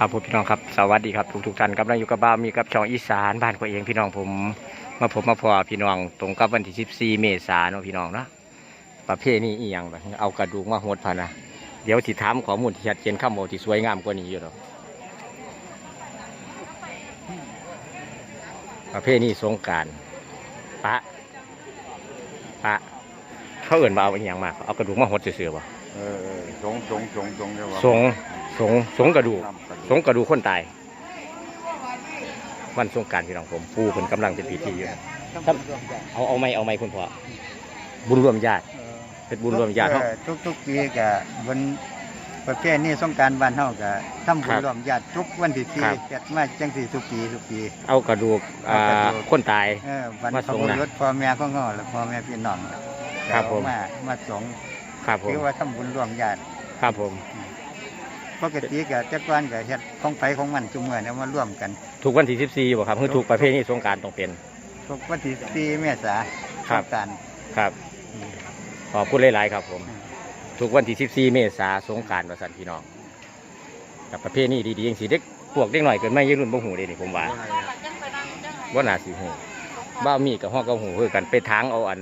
ครับผมพี่น้องครับสวัสดีครับทุกทุกๆท่านกำลังอยู่กับบ้าวมีกับช่องอีสานบ้านตัวเองพี่น้องผมมาพบมาพอพี่น้องตรงกับวันที่14เมษายนเนาะพี่น้องเนาะประเภทนี้อีหยังแบบเอากระดูกมาโหดพะนะเดี๋ยวสิถามข้อมูลที่ชัดเจนข้ามโมที่สวยงามกว่านี้อยู่หรอกประเภทนี้สงกรารปะปะเขาเอื่นมาเอาอีหยังมาเอากระดูกมาโหดเสือๆบ่เออเออสงสงสงสงเรียกว่าสง สงสงกระดูกทำกันสงกระดูกคนตายวันสงกรารพี่น้องผมปูเพิ่นกำลังเป็นพิธีอยู่ครับเอาเอาไม่เอาไม่คุณพ่อบุญรวมญาติเป็นบุญรวมญาติเนาะเออทุกทุกๆปีก็บนประเภทนี้สงกรารบ้านเฮาก็ทำบุครัญบรวมญาติทุกวันที่สี่ครับจัดมาจังสี่ทุกปีทุกปี เอากระดูกอ่าเอากระดูกคนตายเออวันมาพส่ระงบุนะรุษพ่อแม่ของเฮาและพ่อแม่พี่น้องครับผมเอามามาสงฆ์ครับผมถือว่าทำบุญรวมญาติครับผม ปกติก็จักวันก็เฮ็ดของไผของมันจุมื้อเนี่ยมาร่วมกัน ทุกวันที่สิบสี่บ่ครับคือทุกประเภทนี้สงกรารต้องเป็น ทุกวันที่สี่เมษาครับ สงกรารครับขอบคุณหลาย ๆ ครับผม ทุกวันที่สิบสี่เมษาสงกรารประสันพี่น้องกับประเภทนี้ดีๆอย่างสีเด็กพวกเด็กหน่อยเกินไม่ยืนรุ่นบ่หูเลยนี่ผมว่าว่าน่าสิหูบ้ามีกับห้องกับหูคือกันไปทางเอาอัน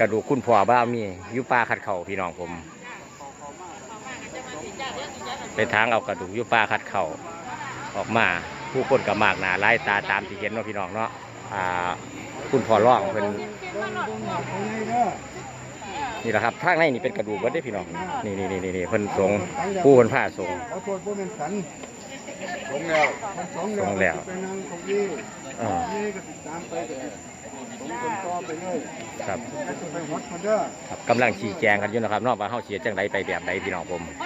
กระดูกคุณพ่อบ้ามีอยู่ป่าคัดเข่าพี่น้องผม ไปทางเอากระดูกอยู่ป่าคัดเข่าออกมาผู้คนกับมากหนาไล่ตาตามที่เห็นเนาะพี่น้องเนาะอ่าคุณพ่อร้องเป็นนี่แหละครับทางในนี่เป็นกระดูกวัดได้อพี่น้องนี่นี่นี่นี่เพิ่นสงผู้คนผ้าสงขอโทษบ่แม่นสันสงแล้วมันสงสงแล้วไปนั่งของนี่เออนี่ก็ติดตามไปก็สงคนต่อไปเลยครับให้ตัวไปฮอดมาเด้อครับกำลังชี้แจงกันอยู่นะครับเนอกว่าเฮาเสียจังไดไปแบบใดพี่น้องผมฮอดก็ว่า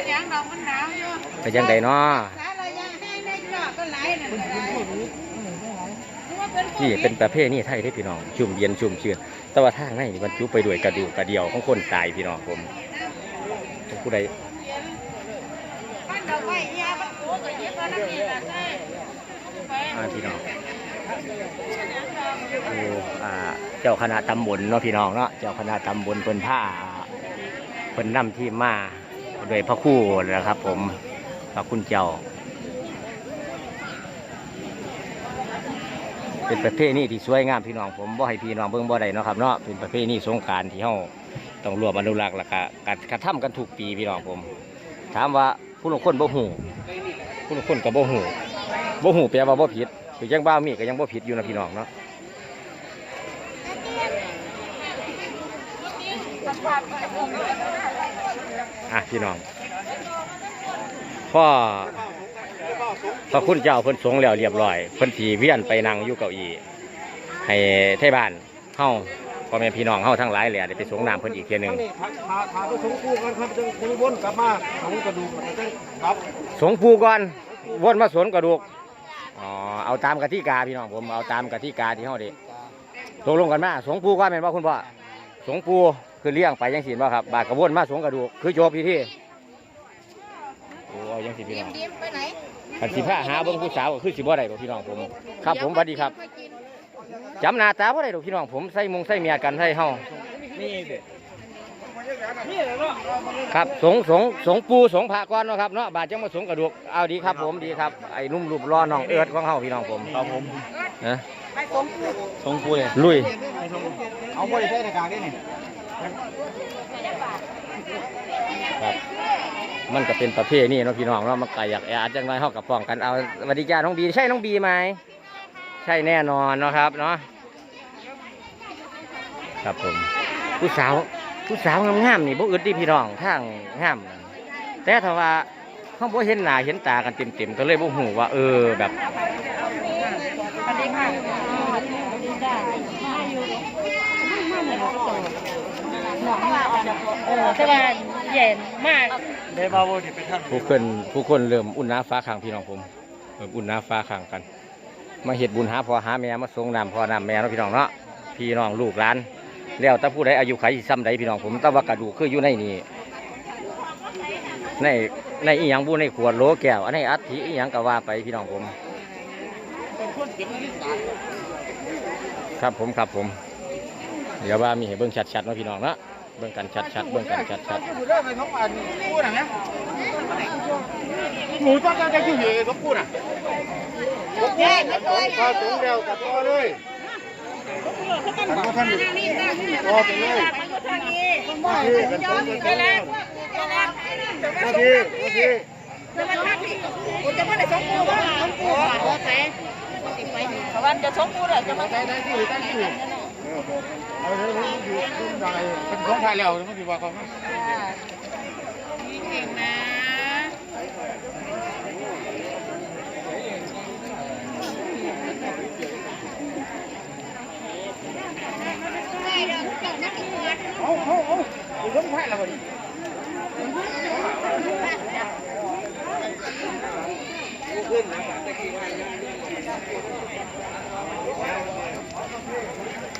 เป็นยังดอกมันหนาวอยู่ไปจังไดเนาะสาระยะให้ได้รอบก็ไหลนั่นก็ได้นี่เป็นประเภทนี้ไทยได้พี่น้อง ชุ่มเย็นชุ่มชื่นแต่ว่าทางในนี่บรรจุไปด้วยกระดูกกระเดียวของคนตายพี่น้องผมผู้ใดอกไม้ยาบ้านโอ้ก็เย็บมานั่นนี่ล่ะใช่ไปอ่าพี่น้องดูอ่าเจ้าคณะตำบลเนาะพี่น้องเนาะเจ้าคณะตำบลเพิ่นผ้าเพิ่นนำที่มา โดยพระคู่นะครับ ผมพระคุณเจ้า เป็นประเพณีที่สวยงามพี่น้องผมบ่ให้พี่น้องเบิ่งบ่ได้เนาะครับเนาะเป็นประเพณีสงการที่เฮาต้องรวมอนุรักษ์แล้วก็การกระทำกันทุกปีพี่น้องผม ถามว่าผู้ลงคนบ่ฮู้ผู้ลงคนก็บ่ฮู้บ่ฮู้แปลว่าบ่ผิดคือยังบ้ามีก็ยังบ่ผิดอยู่นะพี่น้องเนาะ อะพี่น้องพ่อพระคุณเจ้าเพิ่นสงแล้วเรียบร้อยเพิ่นสีเวียนไปนั่งอยู่เก้าอี้ให้ไทบ้านเฮาพ่อแม่พี่น้องเฮาทั้งหลายแหละได้ไปสงน้ำเพิ่นอีกเทียหนึงพาพาไปสงคู่กันครับจะคุยวนกลับมาสงกระดูกมันจะครับสงปูก่อนวนมาสวนกระดูกอ๋อเอาตามกติกาพี่น้องผมเอาตามกติกาที่เฮาไดิตกลงกันมาสงปูก่อนแม่นบ่คุณพ่อสงปู คือเลี้ยงไปยังสินบ่ครับบาดกระวนมาสงกระดูกคือจบพิธีโอ้เอายังสิพี่น้องยิ้มไปไหนคันสิพาหาเบิ่งผู้สาวก็คือสิบ่ได้ดอกพี่น้องผม ครับผมสวัสดีครับจำหน้าตาบ่ได้ดอกพี่น้องผมใส่มุงใส่เมียกันใส่เฮานี่เด็ดนี่แหละเนาะครับสงสงสงปูสงพระก่อนเนาะครับเนาะบาดจังมาสงกระดูกเอาดีครับ ผมดีครับไอ้นุ่มรูปรอน้องเอิร์ดของเฮาพี่น้องผมครับผมนะไปสมผู้สงคู่เลยลุยเอาบริเทศในกลางนี่นี่ ครับ มันก็เป็นประเภทนี้เนาะพี่น้องเนาะมันก็อยากแออัดจังไรเฮากับป้องกันเอาสวัสดีจ้าน้องบีใช่น้องบีไหมใช่แน่นอนเนาะครับเนาะครับผมผู้สาวผู้สาวงามๆนี่บ่อึดดิพี่น้องทางงามแต่ถ้าว่าเขาบ่เห็นหน้าเห็นตากันเต็มๆก็เลยบ่ฮู้ว่า เออแบบสวัสดีค่ะ เออแต่ว่าเย็นมากเดบาโวที่เป็นท่านผู้คนผู้คนเริ่มอุ่นน้าฟ้าข้างพี่น้องผมเริ่มอุ่นน้าฟ้าข้างกัน มาเฮ็ดบุญหาพ่อหาแม่มาส่งน้ำพ่อน้ำแม่เนาะพี่น้องเนาะพี่น้องลูกหลานแล้วแต่ผู้ใดอายุไขสิซ้ำใดพี่น้องผมแต่ว่ากระดูกคืออยู่ในนี่ในในอีหยังบุในขวดโหลแก้วอันในอัฐิอีหยังก็ว่าไปพี่น้องผม ครับผมครับผม เดี๋ยวว่ามีให้เบิ่งชัดๆเนาะพี่น้องเนาะ เบิ่งกันชัดๆเบิ่งกันชัดๆอยู่ได้ไปท้องอันคู่นะเนี่ยหมูต้องการจะอยู่เหยกับกูน่ะแยกกันเลยพอสูงเร็วกับพ่อเลยอันก็ท่านพ่อไปเลยทางนี้มาที่กันสูงกันไปแล้แล้ววไปแล้วมาที่มาที่จะมาทักนี่กูจะมาได้สองกูว่าสองกูโอเคเพราะว่าจะสองกูเลยจะมาได้ได้ที่ได้ที่ เอาเถอะอยู่ตรงไหนเป็นของไทยแล้วมันสิว่าเขาเก่งนะได้เด้อเจ้านักเรียนเอาเอาเอาอยู่ตรงไทยแล้วบ่โดนพักเชื้อเล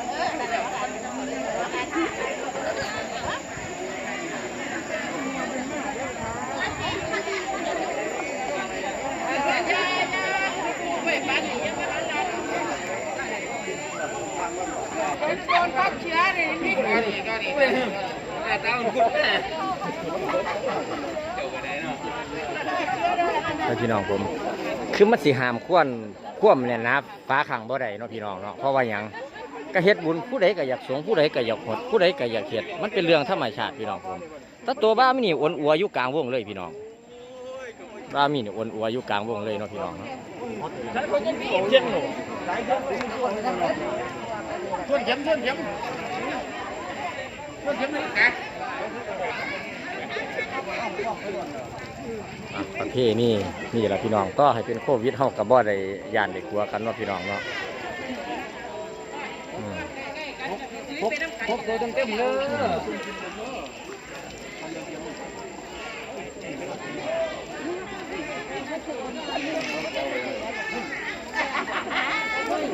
แล้วพี่น้องผม คือมันสิหามควนคว่ำเนี่ยนะฟ้าขังบ่ได้เนาะพี่น้องเนาะเพราะว่าหยังก็เฮ็ดบุญผู้ใดก็อยากสงผู้ใดก็อยากหดผู้ใดก็อยากเฮ็ดมันเป็นเรื่องธรรมชาติพี่น้องผมถ้าตัวบ้ามีนี่อ้วนอัวอยู่กลางวงเลยพี่น้องบ้ามีนี่อ้วนอัวอยู่กลางวงเลยเนาะพี่น้องเนาะ เที่ยงหนูชวนเข็มชวนเข็มชวนเข็มนี่แกอะประเภทนี่นี่แหละพี่น้องก็ให้เป็นโควิดเฮากับบ่ได้ย่านได้กลัวกันเนาะพี่น้องเนาะอืมพบพบตัวเต็มๆเลย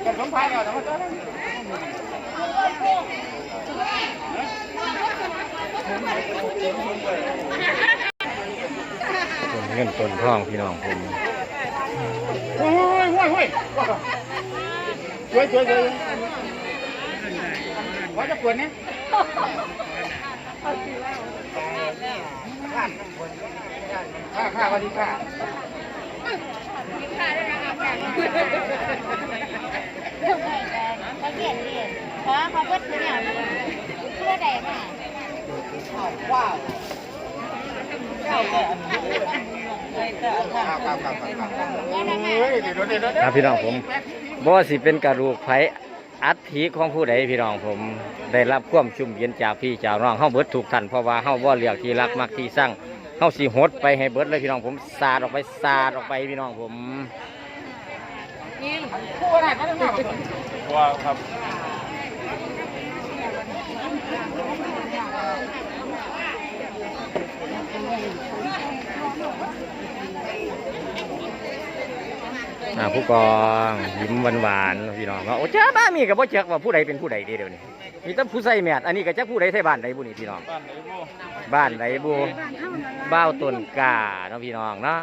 กันสมภารแล้วนะ ต้น เงินต้นทองพี่น้องผมโอ้ยโอ้ยโอ้ยช่วยช่วยช่วยว่าจะปวดเนี่ยข้าข้าวันนี้ข้าเขาเขียนเรียนเพราะเขาเพิ่งเนี่ยเพื่อใดมาข้าข้าข้าข้าเฮ้ยเดี๋ยวเดี๋ยวเดี๋ยว ครับพี่น้องผมบ่สิเป็นกระดูกไผอัฐิของผู้ใดพี่น้องผม ได้รับความชุ่มเย็นจากพี่จากน้องเฮาเบิดถูกทันเพราะว่าเฮาบ่เลือกที่รักมักที่สร้างเฮาสิหดไปให้เบิดเลยพี่น้องผมสาดออกไปสาดออกไปพี่น้องผมว่าครับ อ่าผู้กองยิ้มหวานๆพี่น้องว่าโอ้เจ้าบ้ามีกับบ่เจักว่าผู้ใดเป็นผู้ใดเด้เดี๋ยวนี้มีแต่ผู้ใส่แมสอันนี้ก็จักผู้ใดใส่บ้านใดบุนี่พี่น้อง บ้านใดบุบ้าวต้นกาเนาะพี่น้องเนาะ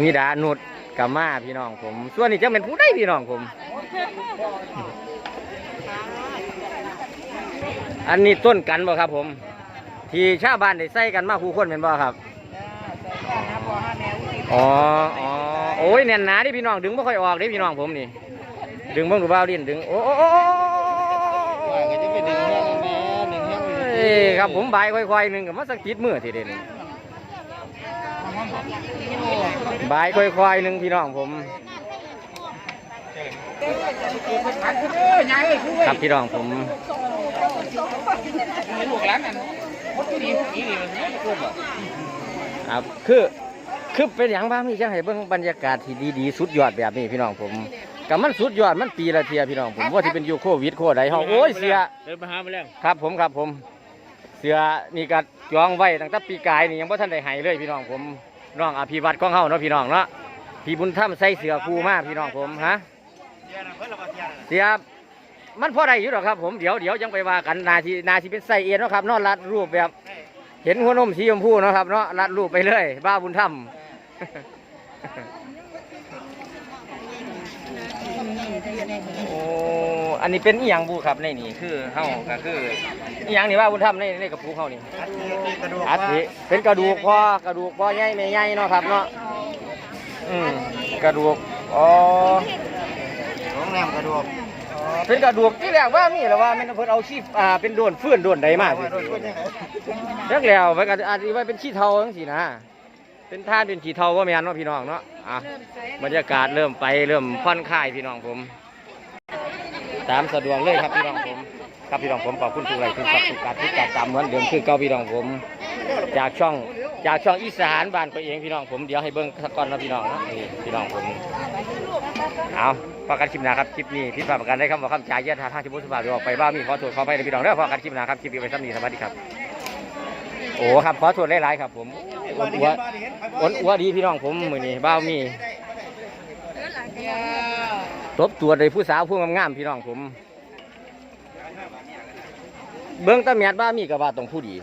มีดาหนุดกัมาพี่น้องผม ส่วนนี้จะเป็นผู้ใดพี่น้องผม อันนี้ต้นกันบ่ครับผม ที่ชาวบ้านได้ใส่กันมาคู่คนเป็นบ่ครับ อ๋ออ๋อโอ้ยแน่นหนาดิพี่น้องดึงไม่ค่อยออกดิพี่น้องผมนี่ ดึงเบิ่งดูบ้าวดินดึงโอ้โอ้โอ้โอ้ว่าก็จะไปดึงแม่แม่ดึงแม่เอ้ยครับผมบายค่อยๆหนึ่งกับมาสักติดมือทีเดียวนี่บายค่อยๆหนึ่งพี่น้องผม ครับพี่น้องผมลูกหลานนั่นพดดีดีดีเลยครับคือ คือเป็นอย่างบ้างพี่จังให้เบิ่งบรรยากาศที่ดีๆสุดยอดแบบนี้พี่น้องผมกับมันสุดยอดมันปีละเทียพี่น้องผมว่าที่เป็นอยูโควิดโคใดเฮาโอ้ยเสียเดินมาหามาแล้วครับผมครับผมเสือนี่ก็จองไว้ตั้งแต่ปีกายนี่ยังบ่ทันได้ให้เลยพี่น้องผมน้องอภิวัตของเฮาเนาะพี่น้องเนาะพี่บุญธรรมใส่เสือคู่มาพี่น้องผมฮะเสียมันพอได้อยู่หรอกครับผมเดี๋ยวเดี๋ยวยังไปว่ากันนาทีนาทีเป็นไส้เอ็นเนาะครับเนอกรัดรูปแบบ เห็นหัวนมสีชมพูเนาะครับเนาะรัดรูปไปเลยบ้าบุญธรรม โอ้ อันนี้เป็นอีหยังบูครับในนี่คือเฮาก็คืออีหยังนี่ว่าบุญธรรมในในกระปุกเฮานี่อัฐิที่กระดูกอัฐิเป็นกระดูกพ่อกระดูกพ่อใหญ่แม่ใหญ่เนาะครับเนาะอืมกระดูกอ๋อของแนมกระดูกเป็นกระดูกที่แรกว่ามีหรือว่าแม่นเพิ่นเอาขี้อ่าเป็นโดนเฟื่อนโดนใดมาสิเรียกแล้วไปก็อาจสิว่าเป็นขี้เทาจังซี่นะ เป็นท่าเป็นขี้เทาบ่แม่นเนาะพี่น้องเนาะอะบรรยากาศเริ่มไปเริ่มผ่อนคลายพี่น้องผม ตามสะดวกเลยครับพี่น้องผม ครับพี่น้องผมขอบคุณทุกไลค์ทุกซับทุกการทุกการตามเหมือนเดิมคือเก่าพี่น้องผม จากช่องจากช่องอีสานบ้านตัวเองพี่น้องผมเดี๋ยวให้เบิ้งสักก่อนนะพี่น้องนะนี่พี่น้องผมเอาพอกันคลิปหนาครับคลิปนี้พิดพลาดประกันได้คำว่าคำจ่ายเยอะทาทางที่บุษบาหรืออกไปบ้ามีขอโทษขอไปในพี่น้องเด้อพอกันคลิปหนาครับคลิปนี้ไปซ้ำนี้สวัสดีครับ โอ้ครับขอโทษหลายๆครับผม อ้วนอัวอ้วนดีพี่น้องผมมือนี้บ้าวมีตบตัวเลยผู้สาวผู้งามๆพี่น้องผม เบื้องตะเมียดบ้ามีกับว่าต้องผู้ดี